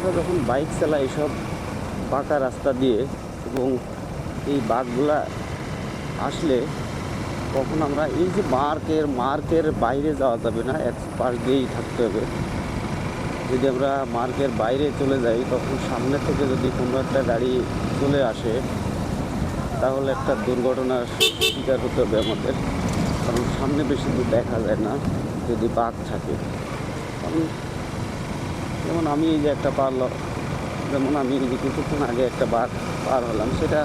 আমরা যখন বাইক চালাই সব পাকা রাস্তা দিয়ে এবং এই বাঘগুলা আসলে তখন আমরা এই যে মার্কের মার্কের বাইরে যাওয়া যাবে না, এক পাশ দিয়েই থাকতে হবে। যদি আমরা মার্কের বাইরে চলে যাই, তখন সামনে থেকে যদি কোনো একটা গাড়ি চলে আসে, তাহলে একটা দুর্ঘটনার শিকার হতে হবে আমাদের। কারণ সামনে বেশি দূর দেখা যায় না যদি বাঘ থাকে। কারণ যেমন আমি এই যে একটা পার যেমন আমি এই যে কিছুক্ষণ আগে একটা বাঘ পার হলাম, সেটা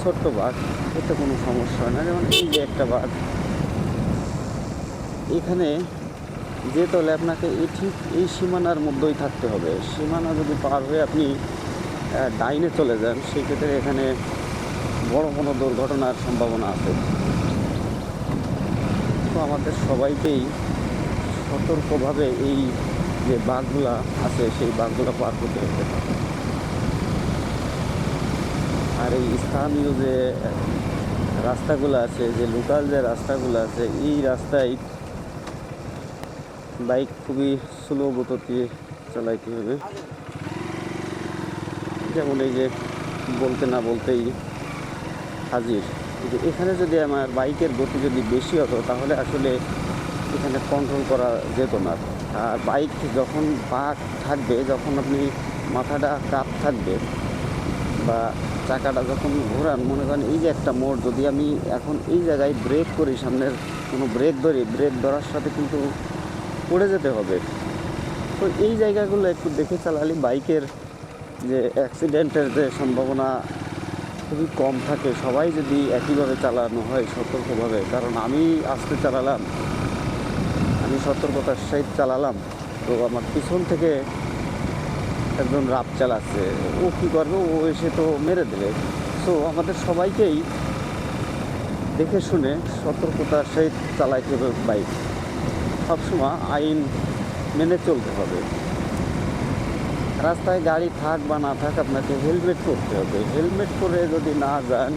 ছোট্ট বাঘ এতে কোনো সমস্যা হয় না। যেমন এই যে একটা বাঘ এখানে যেতে হলে আপনাকে এই ঠিক এই সীমানার মধ্যেই থাকতে হবে। সীমানা যদি পার হয়ে আপনি ডাইনে চলে যান, সেক্ষেত্রে এখানে বড় কোনো দুর্ঘটনার সম্ভাবনা আছে। তো আমাদের সবাইকেই সতর্কভাবে এই যে বাঘগুলা আছে, সেই বাঘগুলা পার করতে হবে আর এই স্থানীয় যে রাস্তাগুলো আছে, যে লোকাল যে রাস্তাগুলো আছে, এই রাস্তায় বাইক খুবই স্লো গতিতে চালাইতে হবে। যেমন এই যে বলতে না বলতেই হাজির। কিন্তু এখানে যদি আমার বাইকের গতি যদি বেশি হতো, তাহলে আসলে এখানে কন্ট্রোল করা যেত না। বাইক যখন পাক থাকবে, যখন আপনি মাথাটা কাপ থাকবে বা চাকাটা যখন ঘোরান, মনে করেন এই যে একটা মোড়, যদি আমি এখন এই জায়গায় ব্রেক করি, সামনের কোনো ব্রেক ধরি, ব্রেক ধরার সাথে কিন্তু পড়ে যেতে হবে। তো এই জায়গাগুলো একটু দেখে চালালে বাইকের যে অ্যাক্সিডেন্টের যে সম্ভাবনা খুবই কম থাকে। সবাই যদি একইভাবে চালানো হয় সতর্কভাবে, কারণ আমি আস্তে চালালাম সতর্কতার সহিত চালালাম। তো আমার পিছন থেকে একজন রাপ চালাচ্ছে। ও কী করবে? ও এসে তো মেরে দেবে। সো আমাদের সবাইকেই দেখে শুনে সতর্কতার সহিত চালাইতে হবে বাইক সবসময় আইন মেনে চলতে হবে। রাস্তায় গাড়ি থাক বা না থাক, আপনাকে হেলমেট করতে হবে। হেলমেট করে যদি না যান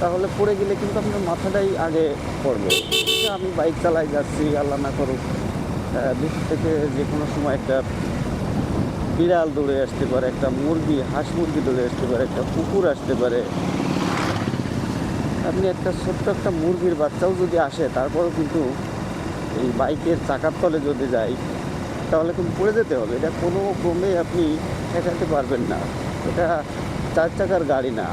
তাহলে পড়ে গেলে কিন্তু আপনার মাথাটাই আগে পড়বে। আমি বাইক চালাই যাচ্ছি, আল্লাহ না করুক। ভিতর থেকে যে কোনো সময় একটা বিড়াল দৌড়ে আসতে পারে, একটা মুরগি, হাঁস মুরগি দৌড়ে আসতে পারে, একটা কুকুর আসতে পারে। আপনি একটা ছোট্ট একটা মুরগির বাচ্চাও যদি আসে, তারপরেও কিন্তু এই বাইকের চাকার তলে যদি যাই, তাহলে কিন্তু পড়ে যেতে হবে। এটা কোনো ক্রমে আপনি ঠেকাতে পারবেন না। এটা চার চাকার গাড়ি না।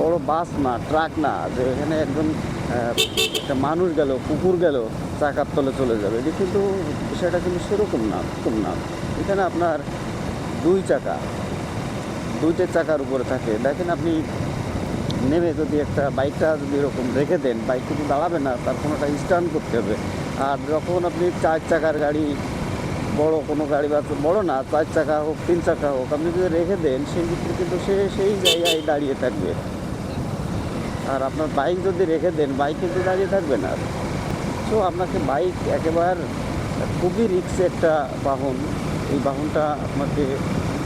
বড় বাস না, ট্রাক না, যে এখানে একজন একটা মানুষ গেল, কুকুর গেল, চাকার তলে চলে যাবে। এটি কিন্তু বিষয়টা কিন্তু সেরকম না, এরকম না। এখানে আপনার দুই চাকা, দুইটা চাকার উপরে থাকে। দেখেন আপনি নেমে যদি একটা বাইকটা যদি এরকম রেখে দেন, বাইক কিন্তু দাঁড়াবে না, তার কোনোটা স্টার্ন করতে হবে। আর যখন আপনি চার চাকার গাড়ি, বড় কোনো গাড়ি বা বড় না চার চাকা হোক, তিন চাকা হোক, আপনি যদি রেখে দেন সেই ক্ষেত্রে কিন্তু সে সেই জায়গায় দাঁড়িয়ে থাকবে। আর আপনার বাইক যদি রেখে দেন বাইক কিন্তু দাঁড়িয়ে থাকবে না তো আপনাকে বাইক একেবারে খুবই রিক্সে একটা বাহন। এই বাহনটা আপনাকে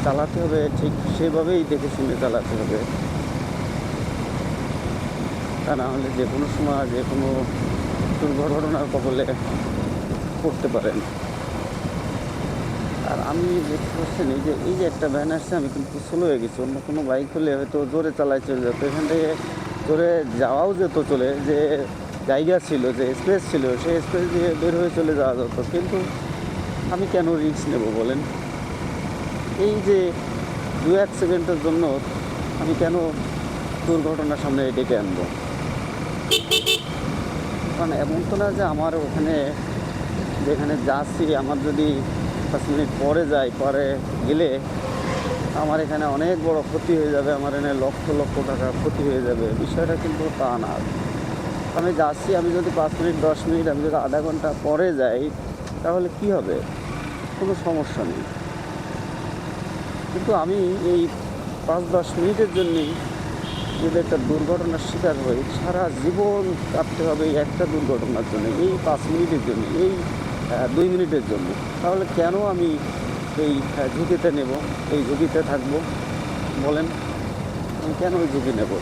চালাতে হবে, ঠিক সেভাবেই দেখে শুনে চালাতে হবে। তা না হলে যে কোনো সময়, যে কোনো দুর্ঘটনার কবলে পড়তে পারেন। আর আমি দেখতে পাচ্ছেন, এই যে এই যে একটা ভ্যান আসছে, আমি কিন্তু স্লো হয়ে গেছি। অন্য কোনো বাইক হলে হয়তো জোরে চালাই চলে যেত। এখান থেকে জোরে যাওয়াও যেত চলে, যে জায়গা ছিল, যে স্পেস ছিল, সেই স্পেস দিয়ে বের হয়ে চলে যাওয়া যেত। কিন্তু আমি কেন রিস্ক নেব বলেন? এই যে দু এক সেকেন্ডের জন্য আমি কেন দুর্ঘটনার সামনে ডেকে আনব? কারণ এমন তো না যে আমার ওখানে যেখানে যাচ্ছি, আমার যদি পাঁচ মিনিট পরে যাই পরে গেলে আমার এখানে অনেক বড় ক্ষতি হয়ে যাবে, আমার এখানে লক্ষ লক্ষ টাকা ক্ষতি হয়ে যাবে, বিষয়টা কিন্তু তা না। আমি যাচ্ছি, আমি যদি পাঁচ মিনিট, দশ মিনিট, আমি যদি আধা ঘণ্টা পরে যাই, তাহলে কি হবে? কোনো সমস্যা নেই। কিন্তু আমি এই পাঁচ, দশ মিনিটের জন্যই যদি একটা দুর্ঘটনার শিকার হই, সারা জীবন কাটতে হবে এই একটা দুর্ঘটনার জন্য, এই পাঁচ মিনিটের জন্য, এই দুই মিনিটের জন্য। তাহলে কেন আমি এই ঝুঁকিতে নেব, এই ঝুঁকিতে থাকব। বলেন, আমি কেন ওই ঝুঁকি নেব?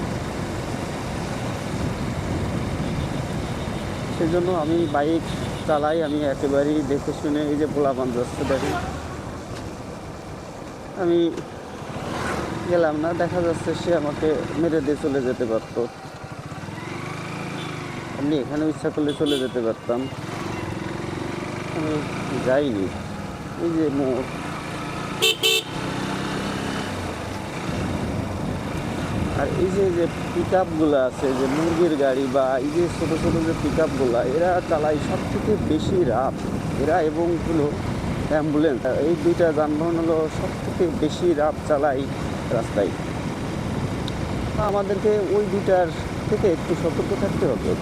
সেজন্য আমি বাইক চালাই, আমি একেবারেই দেখে শুনে এই যে পোলাপান যাচ্ছে দেখেন। আমি গেলাম না, দেখা যাচ্ছে সে আমাকে মেরে দিয়ে চলে যেতে পারতো। আমি এখানে ইচ্ছা করলে চলে যেতে পারতাম। আমি যাইনি। এই যে মোড়। আর এই যে যে পিক আপগুলো আছে, যে মুরগির গাড়ি বা এই যে ছোটো ছোটো যে পিক আপগুলো এরা চালায় সব থেকে বেশি রাত। এরা এবং হলো অ্যাম্বুলেন্স এই দুইটা যানবাহন হলো সব থেকে বেশি রাত চালায় রাস্তায়। আমাদেরকে ওই দুইটার থেকে একটু সতর্ক থাকতে হবে।